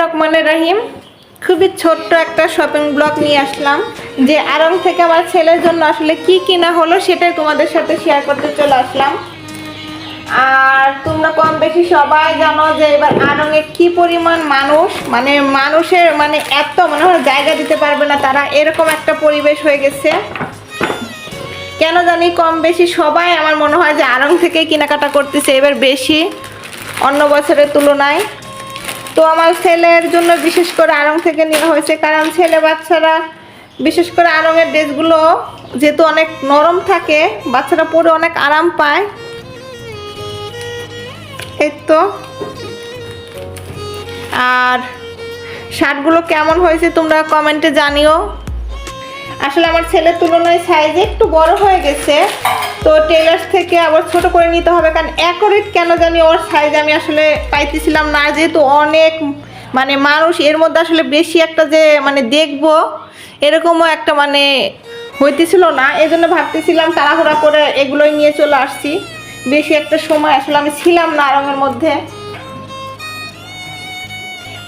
রহমানের রাহিম, খুবই ছোট্ট একটা শপিং ব্লগ নিয়ে আসলাম, যে আরং থেকে আমার ছেলের জন্য আসলে কি কিনা হলো সেটাই তোমাদের সাথে শেয়ার করতে চলে আসলাম। আর তোমরা কম বেশি সবাই জানো যে এবার আরঙে কি পরিমাণ মানুষ মানে মানুষের মানে এত মনে হয় জায়গা দিতে পারবে না, তারা এরকম একটা পরিবেশ হয়ে গেছে। কেন জানি কম বেশি সবাই আমার মনে হয় যে আরং থেকে কেনাকাটা করতেছে, এবার বেশি, অন্য বছরের তুলনায়। তো আমার ছেলের জন্য বিশেষ করে আরং থেকে নেওয়া হয়েছে, কারণ ছেলে বাচ্চারা, বিশেষ করে আরঙের ড্রেসগুলো যেহেতু অনেক নরম থাকে, বাচ্চারা পরে অনেক আরাম পায়। এই তো। আর শার্টগুলো কেমন হয়েছে তোমরা কমেন্টে জানিও। আসলে আমার ছেলের তুলনায় সাইজ একটু বড় হয়ে গেছে। তো টেলার্স থেকে আবার ছোট করে নিতে হবে, কারণ অ্যাকোরেট কেন জানি ওর সাইজ আমি আসলে পাইতেছিলাম না। যেহেতু অনেক মানে মানুষ, এর মধ্যে আসলে বেশি একটা যে মানে দেখব, এরকমও একটা মানে হইতেছিল না। এই জন্য ভাবতেছিলাম তাড়াহুড়া করে এগুলোই নিয়ে চলে আসছি। বেশি একটা সময় আসলে আমি ছিলাম না রঙের মধ্যে।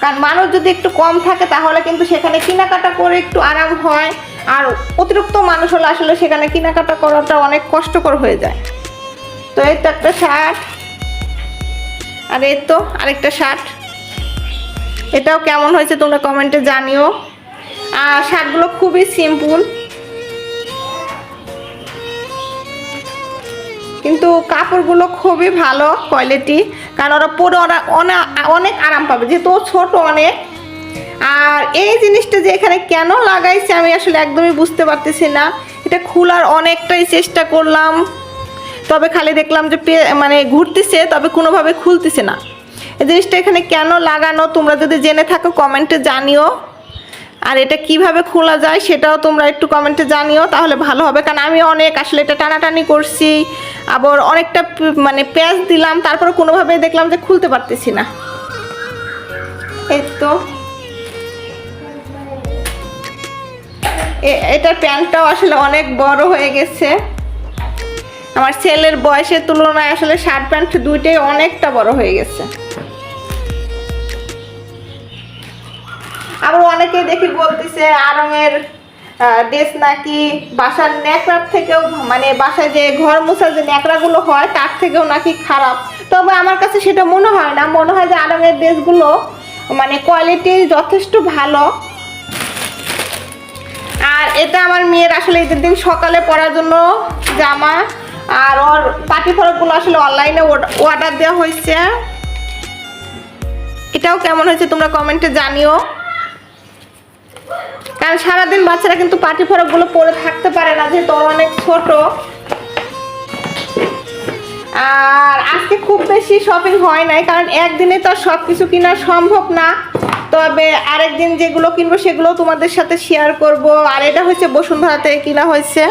কারণ মানুষ যদি একটু কম থাকে, তাহলে কিন্তু সেখানে কেনাকাটা করে একটু আরাম হয়। আর অতিরিক্ত মানুষ হলে আসলে সেখানে কেনাকাটা করাটা অনেক কষ্টকর হয়ে যায়। তো এই তো একটা শার্ট। আর এই তো আরেকটা শার্ট। এটাও কেমন হয়েছে তোমরা কমেন্টে জানিও। আর শার্টগুলো খুবই সিম্পল কিন্তু কাপড়গুলো খুবই ভালো কোয়ালিটি কারণ ওরা পরে ওরা অনেক আরাম পাবে। যেহেতু ছোট অনেক আর এই জিনিসটা যে এখানে কেন লাগাইছে আমি আসলে একদমই বুঝতে পারতেছি না। এটা খোলার অনেকটাই চেষ্টা করলাম, তবে খালি দেখলাম যে মানে ঘুরতেছে, তবে কোনোভাবে খুলতেছে না। এই জিনিসটা এখানে কেন লাগানো তোমরা যদি জেনে থাকো, কমেন্টে জানিও। আর এটা কীভাবে খোলা যায় সেটাও তোমরা একটু কমেন্টে জানিও, তাহলে ভালো হবে। কারণ আমি অনেক আসলে এটা টানাটানি করছি, আবার অনেকটা মানে প্যাঁচ দিলাম, তারপর কোনোভাবে দেখলাম যে খুলতে পারতেছি না। এই তো। এটার প্যান্টটাও আসলে অনেক বড় হয়ে গেছে। আমার ছেলের বয়সের তুলনায় আসলে শার্ট প্যান্ট দুইটাই অনেকটা বড় হয়ে গেছে। আবার অনেকে দেখি বলতেছে, আরঙের ড্রেস নাকি বাসার ন্যাকড়ার থেকেও মানে বাসায় যে ঘর মোছার যে ন্যাকড়াগুলো হয়, তার থেকেও নাকি খারাপ। তবে আমার কাছে সেটা মনে হয় না। মনে হয় যে আরঙের ড্রেসগুলো মানে কোয়ালিটি যথেষ্ট ভালো। আর এটা আমার মেয়ের আসলে ঈদের দিন সকালে পরার জন্য জামা, আর ওর পাটি ফরকগুলো আসলে অনলাইনে অর্ডার দেওয়া হয়েছে। এটাও কেমন হয়েছে তোমরা কমেন্টে জানিও। কারণ সারাদিন বাচ্চারা কিন্তু পাটি ফরকগুলো পরে থাকতে পারে না, যেহেতু অনেক ছোট। আর আজকে খুব বেশি শপিং হয় নাই, কারণ একদিনে তো সব কিছু কেনা সম্ভব না। তবে আরেকদিন যেগুলো কিনবো সেগুলো তোমাদের সাথে শেয়ার করব। আর এটা হচ্ছে বসুন্ধরা থেকে কিনা হয়েছে।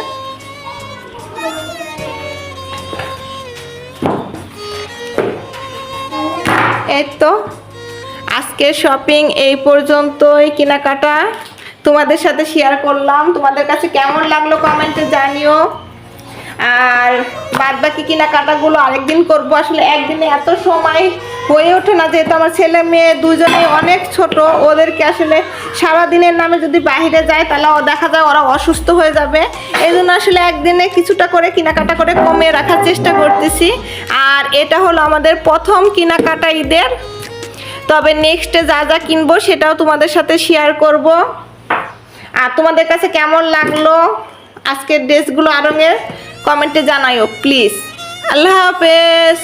এই তো আজকের শপিং এই পর্যন্তই কেনাকাটা। তোমাদের সাথে শেয়ার করলাম। তোমাদের কাছে কেমন লাগল কমেন্টে জানিও। আর বাদ বাকি কেনাকাটাগুলো আরেকদিন করব। আসলে একদিনে এত সময় হয়ে ওঠে না, যেহেতু আমার ছেলে মেয়ে দুজনেই অনেক ছোট, ওদেরকে আসলে সারা দিনের নামে যদি বাইরে যায়, তাহলে দেখা যায় ওরা অসুস্থ হয়ে যাবে। এই জন্য আসলে একদিনে কিছুটা করে কেনাকাটা করে কমিয়ে রাখার চেষ্টা করতেছি। আর এটা হলো আমাদের প্রথম কেনাকাটা ঈদের। তবে নেক্সটে যা যা কিনবো সেটাও তোমাদের সাথে শেয়ার করব। আর তোমাদের কাছে কেমন লাগল আজকের ড্রেসগুলো আরঙের? কমেন্টে জানাইও প্লিজ। আল্লাহ হাফেজ।